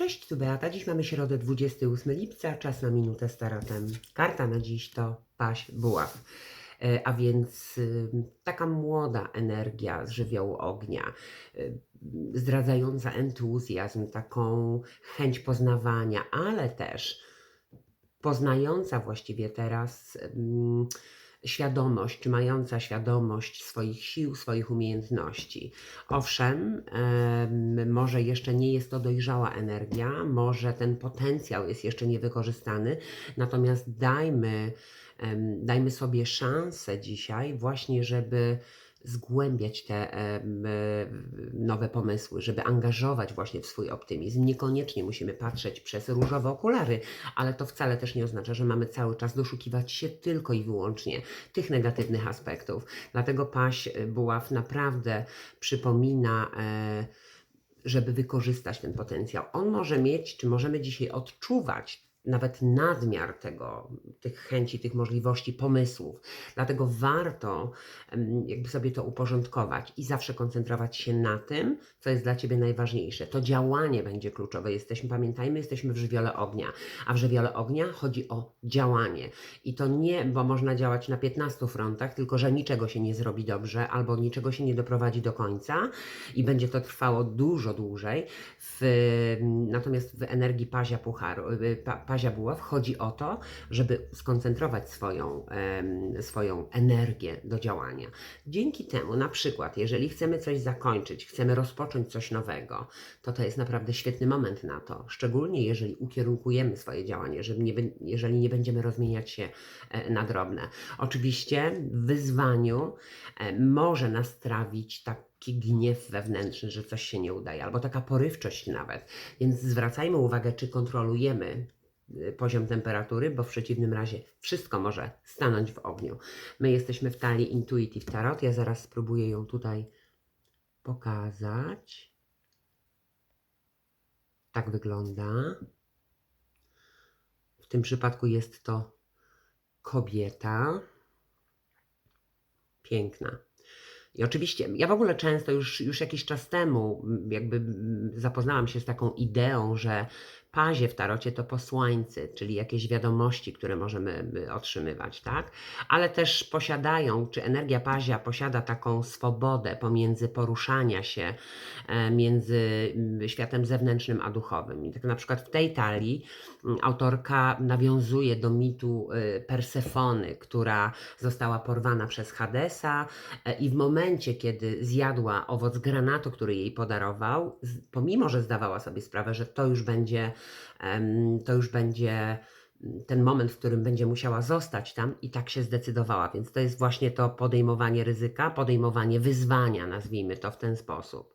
Cześć, tu Beata. Dziś mamy środę 28 lipca, czas na minutę z tarotem. Karta na dziś to paź buław. E, A więc y, taka młoda energia z żywiołu ognia, y, zdradzająca entuzjazm, taką chęć poznawania, ale też poznająca właściwie teraz świadomość, czy mająca świadomość swoich sił, swoich umiejętności. Owszem, em, może jeszcze nie jest to dojrzała energia, może ten potencjał jest jeszcze niewykorzystany, natomiast dajmy, dajmy sobie szansę dzisiaj właśnie, żeby zgłębiać te e, nowe pomysły, żeby angażować właśnie w swój optymizm. Niekoniecznie musimy patrzeć przez różowe okulary, ale to wcale też nie oznacza, że mamy cały czas doszukiwać się tylko i wyłącznie tych negatywnych aspektów. Dlatego paść e, buław naprawdę przypomina. E, żeby wykorzystać ten potencjał. On może mieć, czy możemy dzisiaj odczuwać nawet nadmiar tego, tych chęci, tych możliwości, pomysłów. Dlatego warto jakby sobie to uporządkować i zawsze koncentrować się na tym, co jest dla Ciebie najważniejsze. To działanie będzie kluczowe. Jesteśmy, pamiętajmy, jesteśmy w żywiole ognia, a w żywiole ognia chodzi o działanie. I to nie, bo można działać na 15 frontach, tylko że niczego się nie zrobi dobrze albo niczego się nie doprowadzi do końca i będzie to trwało dużo dłużej. W, natomiast w energii pazia pucharu, y, pa, pazia buław chodzi o to, żeby skoncentrować swoją, swoją energię do działania. Dzięki temu, na przykład, jeżeli chcemy coś zakończyć, chcemy rozpocząć coś nowego, to to jest naprawdę świetny moment na to. Szczególnie jeżeli ukierunkujemy swoje działanie, żeby nie, jeżeli nie będziemy rozmieniać się e, na drobne. Oczywiście w wyzwaniu e, może nas trawić taki gniew wewnętrzny, że coś się nie udaje, albo taka porywczość nawet. Więc zwracajmy uwagę, czy kontrolujemy poziom temperatury, bo w przeciwnym razie wszystko może stanąć w ogniu. My jesteśmy w talii Intuitive Tarot. Ja zaraz spróbuję ją tutaj pokazać. Tak wygląda. W tym przypadku jest to kobieta. Piękna. I oczywiście, ja w ogóle często już, już jakiś czas temu jakby zapoznałam się z taką ideą, że pazie w tarocie to posłańcy, czyli jakieś wiadomości, które możemy otrzymywać, tak? Ale też posiadają, czy energia pazia posiada taką swobodę pomiędzy poruszania się e, między mm, światem zewnętrznym a duchowym. I tak na przykład w tej talii mm, autorka nawiązuje do mitu y, Persefony, która została porwana przez Hadesa e, i w momencie, kiedy zjadła owoc granatu, który jej podarował, pomimo, że zdawała sobie sprawę, że to już będzie, to już będzie mm, ten moment, w którym będzie musiała zostać tam i tak się zdecydowała. Więc to jest właśnie to podejmowanie ryzyka, podejmowanie wyzwania, nazwijmy to w ten sposób.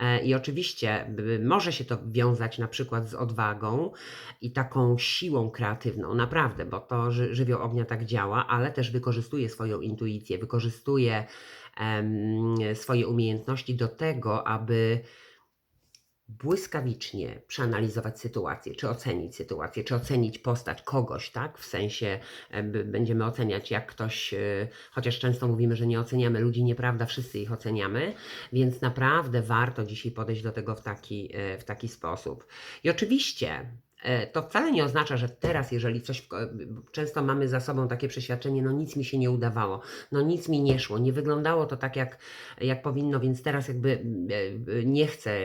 E, I oczywiście może się to wiązać na przykład z odwagą i taką siłą kreatywną, naprawdę, bo to ży- żywioł ognia tak działa, ale też wykorzystuje swoją intuicję, wykorzystuje em, swoje umiejętności do tego, aby błyskawicznie przeanalizować sytuację, czy ocenić sytuację, czy ocenić postać kogoś, tak? W sensie e, będziemy oceniać, jak ktoś, e, chociaż często mówimy, że nie oceniamy ludzi, nieprawda, wszyscy ich oceniamy, więc naprawdę warto dzisiaj podejść do tego w taki, e, w taki sposób. I oczywiście. E, To wcale nie oznacza, że teraz, jeżeli coś. Często mamy za sobą takie przeświadczenie, no nic mi się nie udawało, no nic mi nie szło, nie wyglądało to tak, jak, jak powinno, więc teraz jakby e, nie chce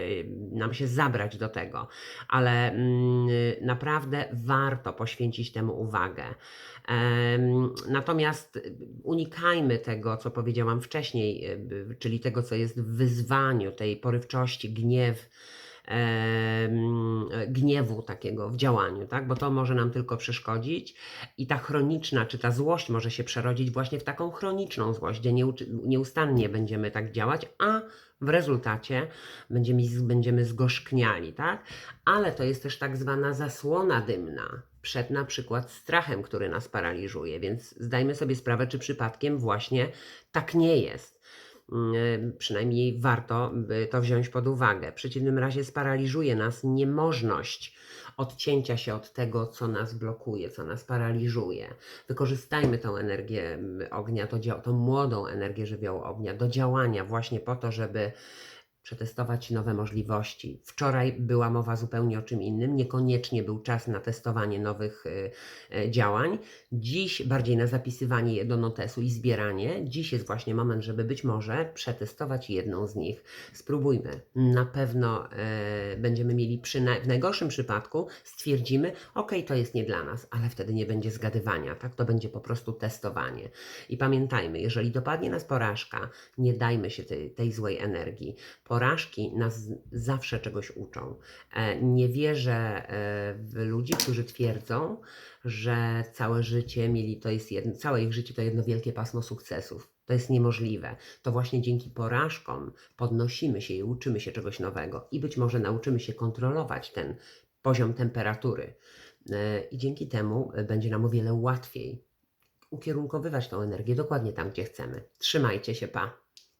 nam się zabrać do tego, ale mm, naprawdę warto poświęcić temu uwagę. Natomiast unikajmy tego, co powiedziałam wcześniej, e, czyli tego, co jest w wyzwaniu, tej porywczości, gniew, gniewu takiego w działaniu, tak? bo to może nam tylko przeszkodzić i ta chroniczna, czy ta złość może się przerodzić właśnie w taką chroniczną złość, gdzie nieustannie będziemy tak działać, a w rezultacie będziemy, będziemy zgorzkniali, tak? Ale to jest też tak zwana zasłona dymna przed na przykład strachem, który nas paraliżuje, więc zdajmy sobie sprawę, czy przypadkiem właśnie tak nie jest. Mm, Przynajmniej warto by to wziąć pod uwagę. W przeciwnym razie sparaliżuje nas niemożność odcięcia się od tego, co nas blokuje, co nas paraliżuje. Wykorzystajmy tą energię mm, ognia, to tą młodą energię żywiołu ognia do działania właśnie po to, żeby przetestować nowe możliwości. Wczoraj była mowa zupełnie o czym innym, niekoniecznie był czas na testowanie nowych y, y, działań. Dziś bardziej na zapisywanie je do notesu i zbieranie. Dziś jest właśnie moment, żeby być może przetestować jedną z nich. Spróbujmy. Na pewno e, będziemy mieli, w najgorszym przypadku stwierdzimy, ok, to jest nie dla nas, ale wtedy nie będzie zgadywania, tak? To będzie po prostu testowanie. I pamiętajmy, jeżeli dopadnie nas porażka, nie dajmy się tej, tej złej energii. Porażki nas zawsze czegoś uczą. E, nie wierzę e, w ludzi, którzy twierdzą, że całe życie mieli, to jest jedno, całe ich życie to jedno wielkie pasmo sukcesów. To jest niemożliwe. To właśnie dzięki porażkom podnosimy się i uczymy się czegoś nowego i być może nauczymy się kontrolować ten poziom temperatury. E, I dzięki temu będzie nam o wiele łatwiej ukierunkowywać tą energię dokładnie tam, gdzie chcemy. Trzymajcie się, pa!